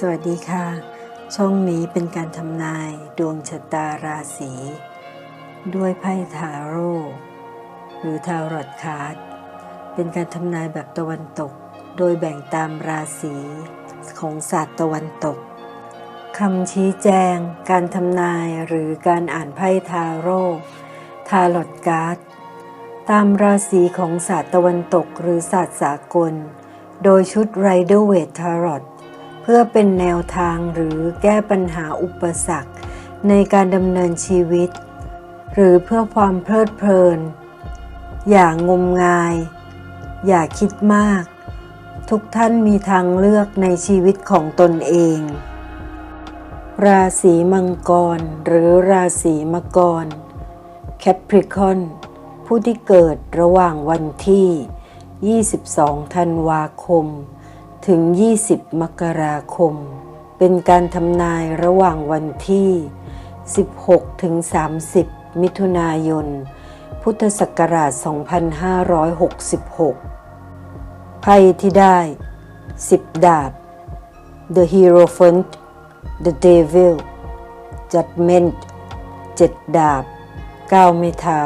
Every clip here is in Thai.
สวัสดีค่ะ ช่องนี้เป็นการทำนายดวงชะตาราศีด้วยไพ่ทาโร่หรือทารอตคาร์ดเป็นการทำนายแบบตะวันตก โดยแบ่งตามราศีของศาสตร์ตะวันตกคำชี้แจง การทำนายหรือการอ่านไพ่ทาโร่ทารอตการ์ดตามราศีของศาสตร์ตะวันตกหรือศาสตร์สากล โดยชุดไรเดอร์เวททารอต เพื่อเป็นแนวทางหรือแก้ปัญหาอุปสรรค ในการดำเนินชีวิต หรือเพื่อความเพลิดเพลิน อย่างงมงาย อย่าคิดมาก ทุกท่านมีทางเลือกในชีวิตของตนเอง ราศีมังกร หรือราศีมกรแคปริคอนผู้ที่เกิดระหว่างวันที่ 22 ธันวาคม ถึง 20 มกราคม เป็นการทำนายระหว่างวันที่ 16 ถึง 30 มิถุนายน พุทธศักราช 2566 ไพ่ที่ได้ 10 ดาบ The Hierophant The Devil Judgment 7 ดาบ 9 ไม้เท้า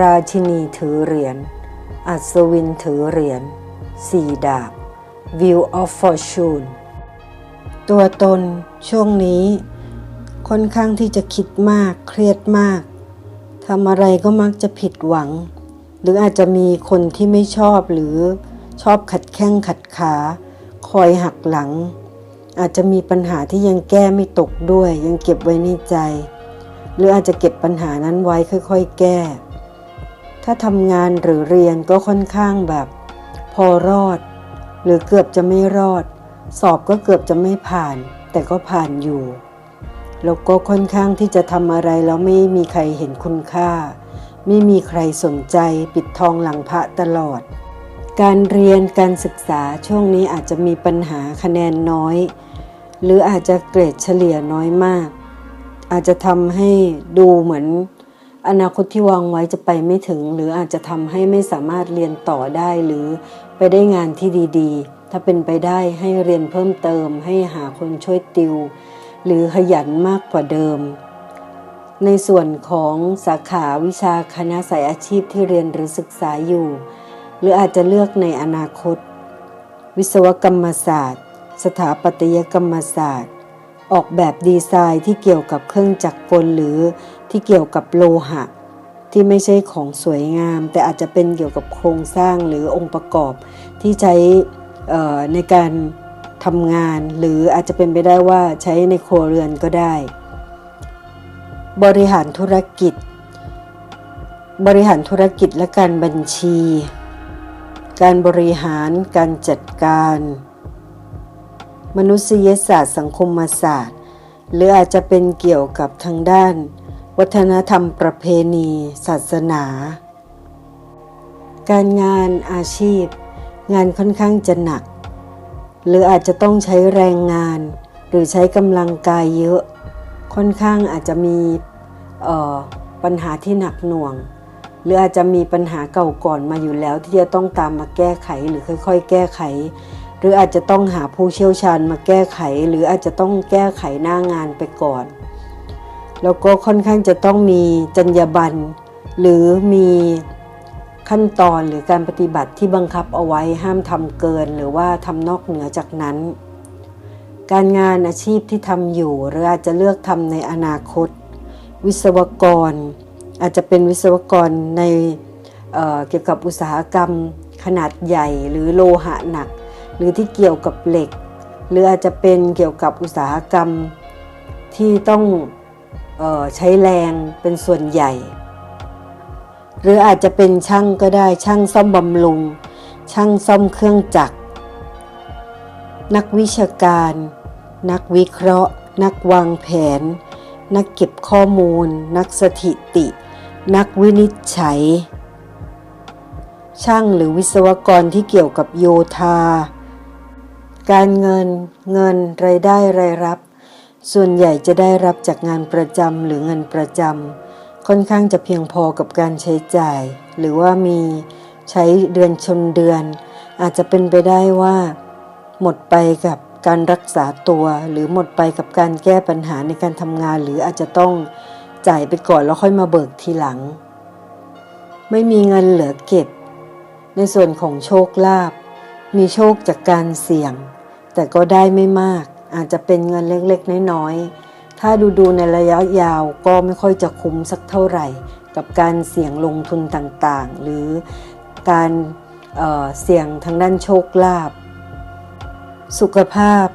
ราชินีถือเหรียญ อัศวินถือเหรียญ 4 ดาบ View of Fortune ตัวตนช่วงนี้ ค่อนข้างที่จะคิดมากเครียดมากทำอะไรก็มักจะผิดหวัง หรืออาจจะมีคนที่ไม่ชอบหรือชอบขัดแข้งขัดขา คอยหักหลัง อาจจะมีปัญหาที่ยังแก้ไม่ตกด้วย ยังเก็บไว้ในใจ หรืออาจจะเก็บปัญหานั้นไว้ค่อย ๆ แก้ ถ้าทำงานหรือเรียนก็ค่อนข้างแบบ พอรอด หรือเกือบจะไม่รอด สอบก็เกือบจะไม่ผ่าน แต่ก็ผ่านอยู่ แล้วก็ค่อนข้างที่จะทำอะไรแล้วไม่มีใครเห็นคุณค่า ไม่มีใครสนใจปิดทองหลังพระตลอด การเรียนการศึกษาช่วงนี้อาจจะมีปัญหาคะแนนน้อย หรืออาจจะเกรดเฉลี่ยน้อยมาก อาจจะทำให้ดูเหมือน อนาคตที่วางไว้จะไปไม่ถึง หรืออาจจะทำให้ไม่สามารถเรียนต่อได้หรือไปได้งานที่ดีๆ ถ้าเป็นไปได้ให้เรียนเพิ่มเติม ให้หาคนช่วยติว หรือขยันมากกว่าเดิม ในส่วนของสาขาวิชาคณะสายอาชีพที่เรียนหรือศึกษาอยู่ หรืออาจจะเลือกในอนาคต วิศวกรรมศาสตร์ สถาปัตยกรรมศาสตร์ ออกแบบดีไซน์ที่เกี่ยวกับเครื่องจักรกลหรือ ที่เกี่ยวกับโลหะ ที่ไม่ใช่ของสวยงาม แต่อาจจะเป็นเกี่ยวกับโครงสร้างหรือองค์ประกอบที่ใช้ในการทำงาน หรืออาจจะเป็นไปได้ว่าใช้ในครัวเรือนก็ได้ บริหารธุรกิจ บริหารธุรกิจและการบัญชี การบริหารการจัดการ มนุษยศาสตร์สังคมศาสตร์ หรืออาจจะเป็นเกี่ยวกับทางด้าน วัฒนธรรมประเพณี ศาสนา การงานอาชีพ งานค่อนข้างจะหนัก หรืออาจจะต้องใช้แรงงาน หรือใช้กำลังกายเยอะ ค่อนข้างอาจจะมีปัญหาที่หนักหน่วง หรืออาจจะมีปัญหาเก่าก่อนมาอยู่แล้ว ที่จะต้องตามมาแก้ไขหรือค่อย ๆ แก้ไข หรืออาจจะต้องหาผู้เชี่ยวชาญมาแก้ไข หรืออาจจะต้องแก้ไขหน้างานไปก่อน แล้วก็ค่อนข้างจะต้องมีจรรยาบรรณหรือมีขั้นตอนหรือการปฏิบัติที่บังคับเอาไว้ห้ามทำเกิน หรือว่าทำนอกเหนือจากนั้น การงานอาชีพที่ทำอยู่ หรืออาจจะเลือกทำในอนาคต วิศวกร อาจจะเป็นวิศวกรในเเกี่ยวกับอุตสาหกรรม ขนาดใหญ่ หรือโลหะหนัก หรือที่เกี่ยวกับเหล็ก หรืออาจจะเป็นเกี่ยวกับอุตสาหกรรมที่ต้อง ใช้แรงเป็นส่วนใหญ่ หรืออาจจะเป็นช่างก็ได้ช่างซ่อมบำรุง ช่างซ่อมเครื่องจักร นักวิชาการ นักวิเคราะห์ นักวางแผน นักเก็บข้อมูล นักสถิติ นักวินิจฉัย ช่างหรือวิศวกรที่เกี่ยวกับโยธา การเงินเงินรายได้รายรับ ส่วนใหญ่จะได้รับจากงานประจำหรือเงินประจำค่อนข้างจะเพียงพอกับการใช้จ่าย หรือว่ามีใช้เดือนชนเดือน อาจจะเป็นไปได้ว่า หมดไปกับการรักษาตัว หรือหมดไปกับการแก้ปัญหาในการทำงาน หรืออาจจะต้องจ่ายไปก่อนแล้วค่อยมาเบิกทีหลัง ไม่มีเงินเหลือเก็บ ในส่วนของโชคลาภมีโชคจากการเสี่ยง แต่ก็ได้ไม่มาก อาจจะเป็นเงินเล็กๆ น้อยๆ ถ้าดูดูๆในระยะยาวก็ไม่ค่อยจะคุ้มสักเท่าไหร่ กับการเสี่ยงลงทุนต่างๆ หรือการเเสี่ยงทางด้านโชคลาภสุขภาพ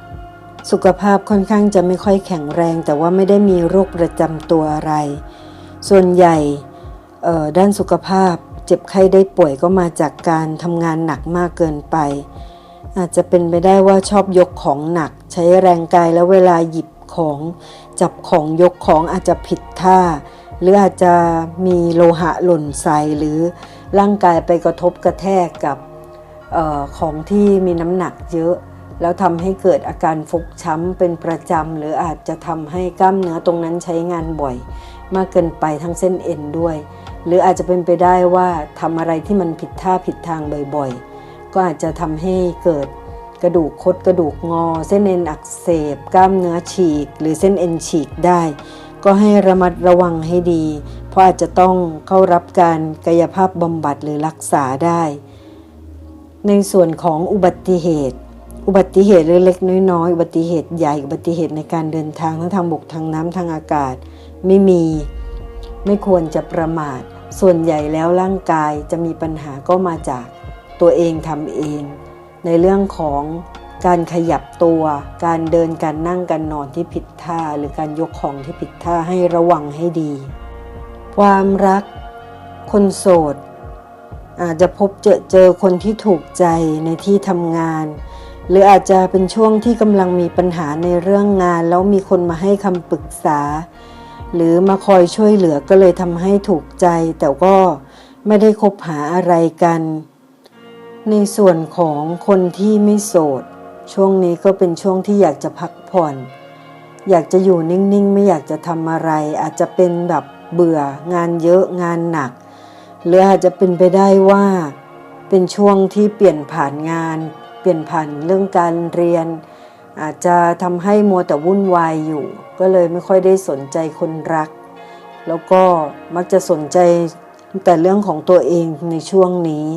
สุขภาพค่อนข้างจะไม่ค่อยแข็งแรง แต่ว่าไม่ได้มีโรคประจำตัวอะไร ส่วนใหญ่ด้านสุขภาพ เจ็บไข้ได้ป่วยก็มาจากการทำงานหนักมากเกินไป อาจจะเป็นไปได้ว่าชอบยกของหนัก ใช้แรงกายแล้วเวลาหยิบของ จับของยกของอาจจะผิดท่า หรืออาจจะมีโลหะหล่นใส่หรือร่างกายไปกระทบกระแทกกับออของที่มีน้ำหนักเยอะ แล้วทำให้เกิดอาการฟกช้ำเป็นประจำ หรืออาจจะทำให้กล้ามเนื้อตรงนั้นใช้งานบ่อย มากเกินไปทั้งเส้นเอ็นด้วย หรืออาจจะเป็นไปได้ว่าทำอะไรที่มันผิดท่าผิดทางบ่อยๆ ก็อาจจะทำให้เกิดกระดูกคดกระดูกงอ เส้นเอ็นอักเสบ กล้ามเนื้อฉีก หรือเส้นเอ็นฉีกได้ ก็ให้ระมัดระวังให้ดี เพราะอาจจะต้องเข้ารับการกายภาพบำบัดหรือรักษาได้ ในส่วนของอุบัติเหตุ อุบัติเหตุเล็กๆน้อยๆอุบัติเหตุใหญ่อุบัติเหตุในการเดินทางทั้งทางบกทางน้ำทางอากาศ ไม่มีไม่ควรจะประมาท ส่วนใหญ่แล้วร่างกายจะมีปัญหาก็มาจาก ตัวเองทำเอง ในเรื่องของการขยับตัว การเดินการนั่งการนอนที่ผิดท่า หรือการยกของที่ผิดท่าให้ระวังให้ดี ความรักคนโสด อาจจะพบเจอเจอคนที่ถูกใจในที่ทำงาน หรืออาจจะเป็นช่วงที่กำลังมีปัญหาในเรื่องงาน แล้วมีคนมาให้คำปรึกษา หรือมาคอยช่วยเหลือก็เลยทำให้ถูกใจ แต่ก็ไม่ได้คบหาอะไรกัน ในส่วนของคนที่ไม่โสด ช่วงนี้ก็เป็นช่วงที่อยากจะพักผ่อน อยากจะอยู่นิ่งๆ ไม่อยากจะทำอะไร อาจจะเป็นแบบเบื่องานเยอะงานหนัก หรืออาจจะเป็นไปได้ว่า เป็นช่วงที่เปลี่ยนผ่านงาน เปลี่ยนผ่านเรื่องการเรียน อาจจะทำให้มัวแต่วุ่นวายอยู่ ก็เลยไม่ค่อยได้สนใจคนรัก แล้วก็มักจะสนใจแต่เรื่องของตัวเองในช่วงนี้